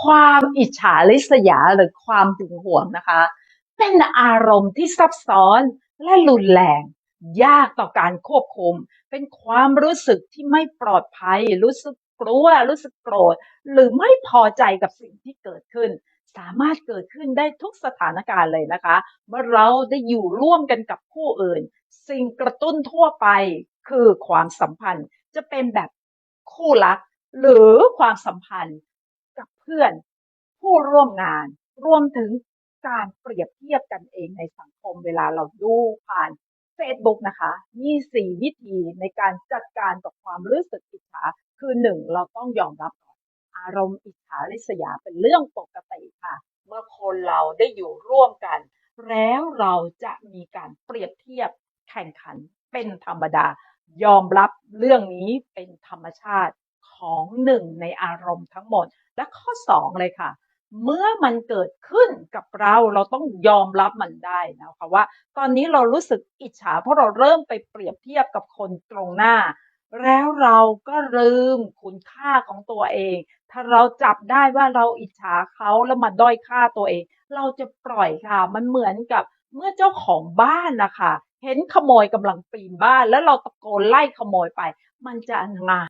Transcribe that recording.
ความอิจฉาริษยาหรือความหึงหวงนะคะ เป็นอารมณ์ที่ซับซ้อนและรุนแรง ยากต่อการควบคุม เป็นความรู้สึกที่ไม่ปลอดภัย รู้สึกกลัว รู้สึกโกรธ หรือไม่พอใจกับสิ่งที่เกิดขึ้น สามารถเกิดขึ้นได้ทุกสถานการณ์เลยนะคะ เมื่อเราได้อยู่ร่วมกันกับผู้อื่น สิ่งกระตุ้นทั่วไปคือความสัมพันธ์จะเป็นแบบคู่รักหรือความสัมพันธ์ พื่อน ผู้ร่วมงาน รวมถึงการเปรียบเทียบกันเองในสังคมเวลาเราดูผ่าน Facebook นะคะมี4วิธีในการจัดการกับความรู้สึกอิจฉา คือ1เราต้องยอมรับก่อนอารมณ์อิจฉาริษยาเป็นเรื่องปกติค่ะ เมื่อคนเราได้อยู่ร่วมกัน แล้วเราจะมีการเปรียบเทียบแข่งขันเป็นธรรมดา ยอมรับเรื่องนี้เป็นธรรมชาติ ของหนึ่งในอารมณ์ทั้งหมด และข้อ2เลยค่ะ เมื่อมันเกิดขึ้นกับเราเราต้องยอมรับมันได้นะคะว่า ตอนนี้เรารู้สึกอิจฉาเพราะเราเริ่มไปเปรียบเทียบกับคนตรงหน้า แล้วเราก็ลืมคุณค่าของตัวเอง ถ้าเราจับได้ว่าเราอิจฉาเขาแล้วมาด้อยค่าตัวเอง เราจะปล่อยค่ะมันเหมือนกับเมื่อเจ้าของบ้านนะคะเห็นขโมยกำลังปีนบ้าน แล้วเราตะโกนไล่ขโมยไป มันจะงาย